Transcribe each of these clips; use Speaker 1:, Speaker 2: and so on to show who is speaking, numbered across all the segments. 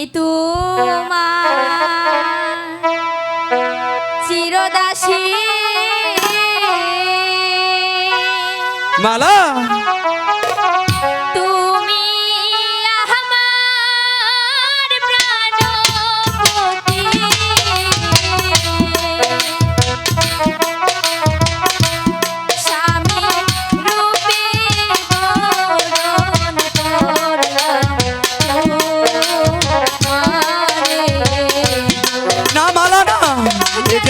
Speaker 1: আমি তোমার চিরদাসী।
Speaker 2: মালা।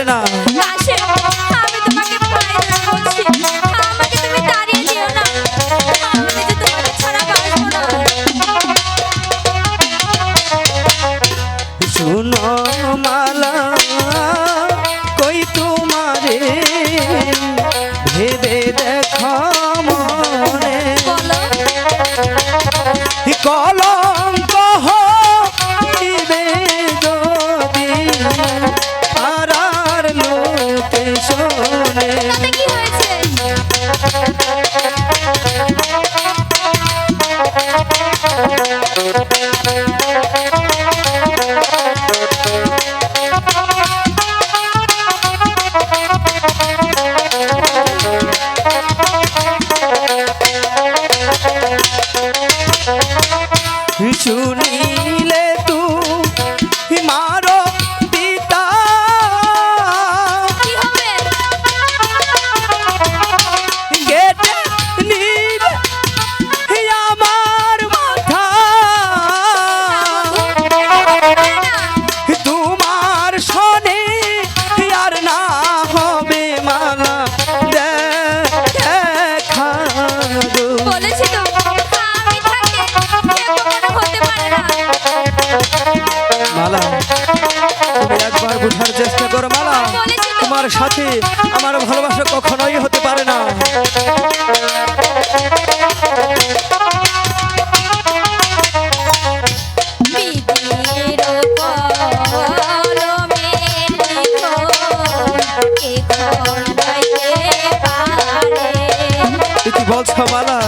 Speaker 1: Arena. তোমার
Speaker 2: সাথে আমার ভালোবাসা কখনোই হতে পারে না। বলছো মালা?